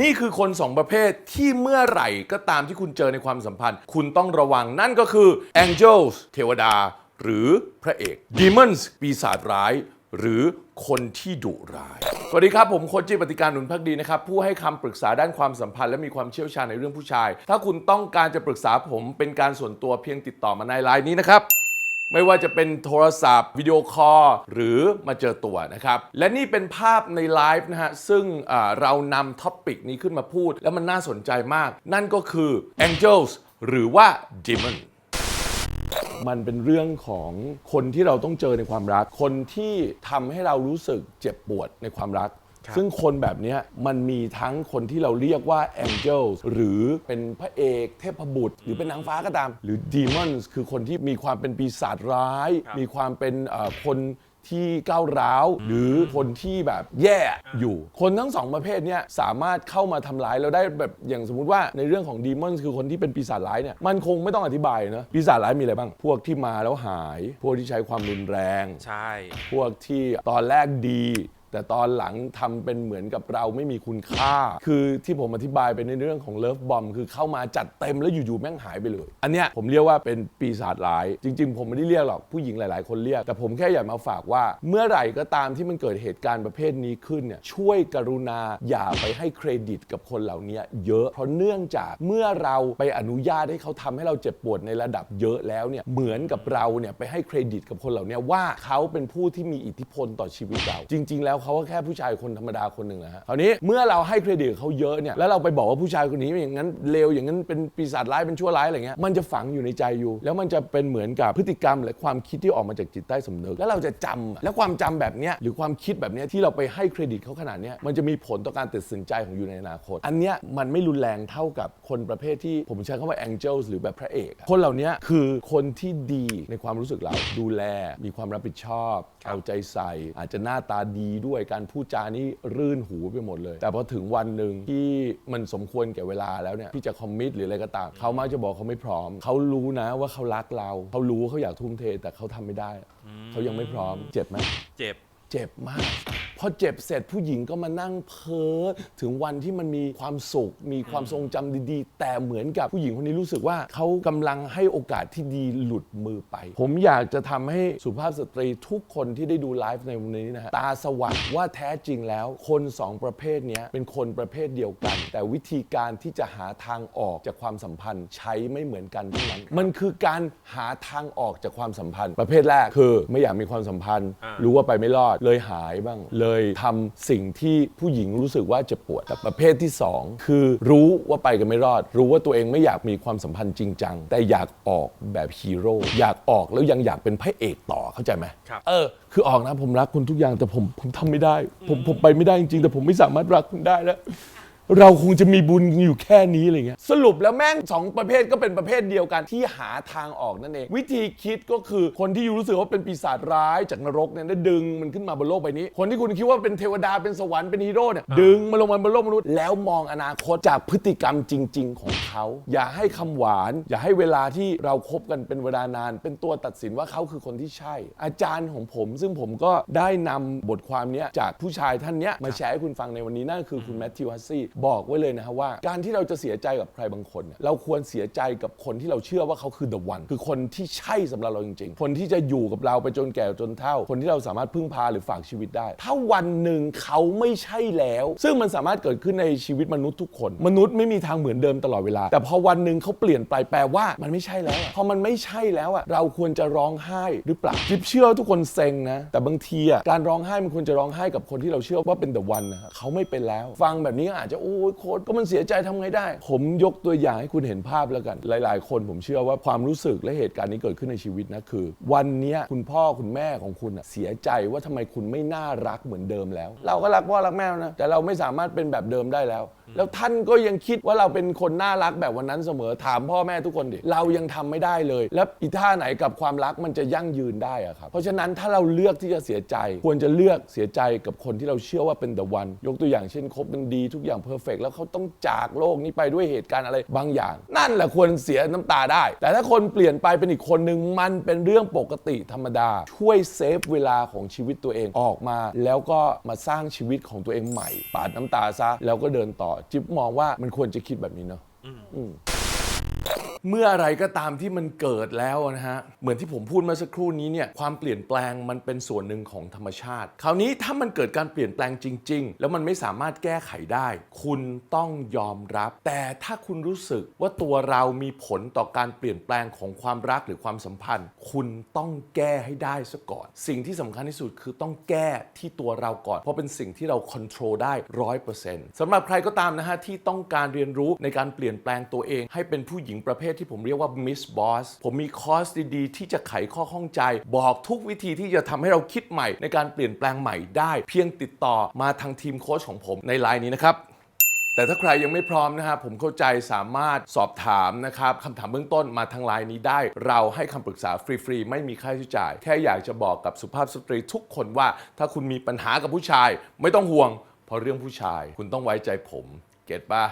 นี่คือคนสองประเภทที่เมื่อไหร่ก็ตามที่คุณเจอในความสัมพันธ์ คุณต้องระวังนั่นก็คือ angels เทวดา หรือพระเอก demons ปีศาจร้าย หรือคนที่ดุร้าย สวัสดีครับ ผมโคจิปฏิการหนุนพักดีนะครับ ผู้ให้คำปรึกษาด้านความสัมพันธ์และมีความเชี่ยวชาญในเรื่องผู้ชาย ถ้าคุณต้องการจะปรึกษาผมเป็นการส่วนตัวเพียงติดต่อมาในไลน์นี้นะครับ ไม่ว่าจะเป็นโทรศัพท์ วิดีโอคอลหรือมาเจอตัวนะครับ และนี่เป็นภาพในไลฟ์นะฮะ ซึ่งเรานำท็อปปิกนี้ขึ้นมาพูด แล้วมันน่าสนใจมาก นั่นก็คือ angels หรือว่า demon มันเป็นเรื่องของคนที่เราต้องเจอในความรัก คนที่ทำให้เรารู้สึกเจ็บปวดในความรัก ซึ่งคนแบบเนี้ยมันมีทั้งคนที่เราเรียกว่า angels หรือเป็นพระเอกเทพบุตร หรือเป็นนางฟ้าก็ตาม หรือ demons คือคนที่มีความเป็นปีศาจร้าย มีความเป็นเอ่อคนที่ก้าวร้าว หรือคนที่แบบแย่อยู่ คนทั้งสองประเภทเนี้ยสามารถเข้ามาทำร้ายเราได้แบบอย่างสมมุติว่าในเรื่องของ demons คือคนที่เป็นปีศาจร้ายเนี่ยมันคงไม่ต้องอธิบายนะปีศาจร้ายมีอะไรบ้าง พวกที่มาแล้วหาย พวกที่ใช้ความรุนแรง ใช่ พวกที่ตอนแรกดี แต่ตอนหลังทำเป็นเหมือนกับเราไม่มีคุณค่า คือที่ผมอธิบายไปในเรื่องของเลิฟบอมคือเข้ามาจัดเต็มแล้วอยู่ๆแม่งหายไปเลย อันเนี้ยผมเรียกว่าเป็นปีศาจร้าย จริง ๆ ผมไม่ได้เรียกหรอกผู้หญิงหลาย ๆ คนเรียก แต่ผมแค่อยากมาฝากว่า เมื่อไหร่ก็ตามที่มันเกิดเหตุการณ์ประเภทนี้ขึ้นเนี่ยช่วยกรุณาอย่าไปให้เครดิตกับคนเหล่านี้เยอะเพราะเนื่องจากเมื่อเราไปอนุญาตให้เขาทำให้เราเจ็บปวดในระดับเยอะแล้วเนี่ยเหมือนกับเราเนี่ยไปให้เครดิตกับคนเหล่านี้ว่าเขาเป็นผู้ที่มีอิทธิพลต่อชีวิตเรา จริง ๆ แล้วเขาก็แค่ผู้ชายคนธรรมดาคนหนึ่งนะฮะคราวนี้เมื่อเราให้เครดิตเขาเยอะเนี่ยแล้วเราไปบอกว่าผู้ชายคนนี้อย่างนั้นเลวอย่างนั้นเป็นปีศาจร้ายเป็นชั่วร้ายอะไรเงี้ยมันจะฝังอยู่ในใจอยู่ แล้วมันจะเป็นเหมือนกับพฤติกรรมและความคิดที่ออกมาจากจิตใต้สำนึกแล้วเราจะจำอะแล้วความจำแบบเนี้ยหรือความคิดแบบเนี้ยที่เราไปให้เครดิตเขาขนาดเนี้ยมันจะมีผลต่อการตัดสินใจของอยู่ในอนาคต อันเนี้ยมันไม่รุนแรงเท่ากับคนประเภทที่ผมใช้คำว่า angels หรือแบบพระเอกคนเหล่านี้คือคนที่ดีในความรู้สึกเราดูแลมีความรับผิดชอบเอาใจใส่อาจจะหน้าตาดีด้วยการพูดจานี่รื่นหูไปหมดเลย แต่พอถึงวันหนึ่งที่มันสมควรแก่เวลาแล้วเนี่ยที่จะคอมมิตหรืออะไรก็ตามเขามักจะบอกเขาไม่พร้อม เขารู้นะว่าเขารักเราเขารู้ว่าเขาอยากทุ่มเทแต่เขาทำไม่ได้ เขายังไม่พร้อมเจ็บไหมเจ็บ เจ็บมาก พอเจ็บเสร็จผู้หญิงก็มานั่งเพ้อถึงวันที่มันมีความสุข มีความทรงจำดีๆ แต่เหมือนกับผู้หญิงคนนี้รู้สึกว่าเขากำลังให้โอกาสที่ดีหลุดมือไป ผมอยากจะทำให้สุภาพสตรีทุกคนที่ได้ดูไลฟ์ในวันนี้นะฮะตาสว่างว่าแท้จริงแล้ว คนสองประเภทเนี้ยเป็นคนประเภทเดียวกัน แต่วิธีการที่จะหาทางออกจากความสัมพันธ์ใช้ไม่เหมือนกันเท่านั้นมันคือการหาทางออกจากความสัมพันธ์ ประเภทแรกคือไม่อยากมีความสัมพันธ์อ่ารู้ว่าไปไม่รอดเลยหายบ้างเลยทำสิ่งที่ผู้หญิงรู้สึกว่าเจะปวดแต่ประเภทที่ 2 คือรู้ว่าไปกันไม่รอด รู้ว่าตัวเองไม่อยากมีความสัมพันธ์จริงจังแต่อยากออกแบบฮีโร่อยากออกแล้วยังอยากเป็นพระเอกต่อเข้าใจไหมครับเออ คือออกนะผมรักคุณทุกอย่างแต่ผมผมทำไม่ได้ ผมผมไปไม่ได้จริงๆ แต่ผมไม่สามารถรักคุณได้แล้ว เราคงจะมีบุญอยู่แค่นี้อะไรเงี้ยสรุปแล้วแม่งสองประเภทก็เป็นประเภทเดียวกันที่หาทางออกนั่นเอง วิธีคิดก็คือคนที่รู้สึกว่าเป็นปีศาจร้ายจากนรกเนี่ยได้ดึงมันขึ้นมาบนโลกใบนี้ คนที่คุณคิดว่าเป็นเทวดาเป็นสวรรค์เป็นฮีโร่เนี่ยดึงมาลงมาบนโลกมนุษย์แล้วมองอนาคตจากพฤติกรรมจริง ๆ ของเขา อย่าให้คำหวาน อย่าให้เวลาที่เราคบกันเป็นเวลานาน เป็นตัวตัดสินว่าเขาคือคนที่ใช่ อาจารย์ของผม ซึ่งผมก็ได้นำบทความเนี้ยจากผู้ชายท่านเนี้ยมาแชร์ให้คุณฟังในวันนี้นั่นคือคุณแมทธิวฮัสซี่บอกไว้เลยนะฮะว่า การที่เราจะเสียใจกับใครบางคนเนี่ยเราควรเสียใจกับคนที่เราเชื่อว่าเขาคือ the one คือคนที่ใช่สำหรับเราจริง ๆ คนที่จะอยู่กับเราไปจนแก่จนเฒ่า คนที่เราสามารถพึ่งพาหรือฝากชีวิตได้ ถ้าวันหนึ่งเขาไม่ใช่แล้ว ซึ่งมันสามารถเกิดขึ้นในชีวิตมนุษย์ทุกคน มนุษย์ไม่มีทางเหมือนเดิมตลอดเวลา แต่พอวันหนึ่งเขาเปลี่ยนไปแปลว่ามันไม่ใช่แล้วพอมันไม่ใช่แล้วอะเราควรจะร้องไห้หรือเปล่าจิ๊บเชื่อทุกคนเซ็งนะ แต่บางทีอะการร้องไห้มันควรจะร้องไห้กับคนที่เราเชื่อว่าเป็น the one นะเขาไม่เป็นแล้ว ฟังแบบนี้อาจจะโอ้ยโค้ดก็มันเสียใจทำไงได้ ผมยกตัวอย่างให้คุณเห็นภาพแล้วกัน หลาย ๆ คนผมเชื่อว่าความรู้สึกและเหตุการณ์นี้เกิดขึ้นในชีวิตนะคือ วันเนี้ยคุณพ่อคุณแม่ของคุณอะเสียใจว่าทำไมคุณไม่น่ารักเหมือนเดิมแล้ว เราก็รักพ่อรักแม่นะแต่เราไม่สามารถเป็นแบบเดิมได้แล้ว แล้วท่านก็ยังคิดว่าเราเป็นคนน่ารักแบบวันนั้นเสมอถามพ่อแม่ทุกคนดิเรายังทำไม่ได้เลย แล้วอีท่าไหนกับความรักมันจะยั่งยืนได้อะครับเพราะฉะนั้นถ้าเราเลือกที่จะเสียใจ ควรจะเลือกเสียใจกับคนที่เราเชื่อว่าเป็น the one ยกตัวอย่างเช่นคบกันดีทุกอย่างเพเพอร์เฟกแล้วเขาต้องจากโลกนี้ไปด้วยเหตุการณ์อะไรบางอย่าง นั่นแหละควรเสียน้ำตาได้ แต่ถ้าคนเปลี่ยนไปเป็นอีกคนหนึ่งมันเป็นเรื่องปกติธรรมดา ช่วยเซฟเวลาของชีวิตตัวเองออกมา แล้วก็มาสร้างชีวิตของตัวเองใหม่ ปาดน้ำตาซะแล้วก็เดินต่อ จิ๊บมองว่ามันควรจะคิดแบบนี้เนาะ เมื่ออะไรก็ตามที่มันเกิดแล้วนะฮะเหมือนที่ผมพูดเมื่อสักครู่นี้เนี่ยความเปลี่ยนแปลงมันเป็นส่วนหนึ่งของธรรมชาติ คราวนี้ถ้ามันเกิดการเปลี่ยนแปลงจริง ๆ แล้วมันไม่สามารถแก้ไขได้ คุณต้องยอมรับ แต่ถ้าคุณรู้สึกว่าตัวเรามีผลต่อการเปลี่ยนแปลงของความรักหรือความสัมพันธ์ คุณต้องแก้ให้ได้ซะก่อน สิ่งที่สำคัญที่สุดคือต้องแก้ที่ตัวเราก่อน เพราะเป็นสิ่งที่เราควบคุมได้ร้อยเปอร์เซ็นต์สำหรับใครก็ตามนะฮะที่ต้องการเรียนรู้ในการเปลี่ยนแปลงตัวเอง ให้เป็นผู้หญิงประเภทที่ผมเรียกว่า Miss Boss ผมมีคอร์สดีๆ ที่จะไขข้อข้องใจ บอกทุกวิธีที่จะทำให้เราคิดใหม่ ในการเปลี่ยนแปลงใหม่ได้ เพียงติดต่อมาทางทีมโค้ชของผมในไลน์นี้นะครับแต่ถ้าใครยังไม่พร้อมนะครับผมเข้าใจสามารถสอบถามนะครับคำถามเบื้องต้นมาทางไลน์นี้ได้ เราให้คำปรึกษาฟรีๆ ไม่มีค่าใช้จ่าย แค่อยากจะบอกกับสุภาพสตรีทุกคนว่า ถ้าคุณมีปัญหากับผู้ชาย ไม่ต้องห่วง เพราะเรื่องผู้ชาย คุณต้องไว้ใจผม เก็ตปะ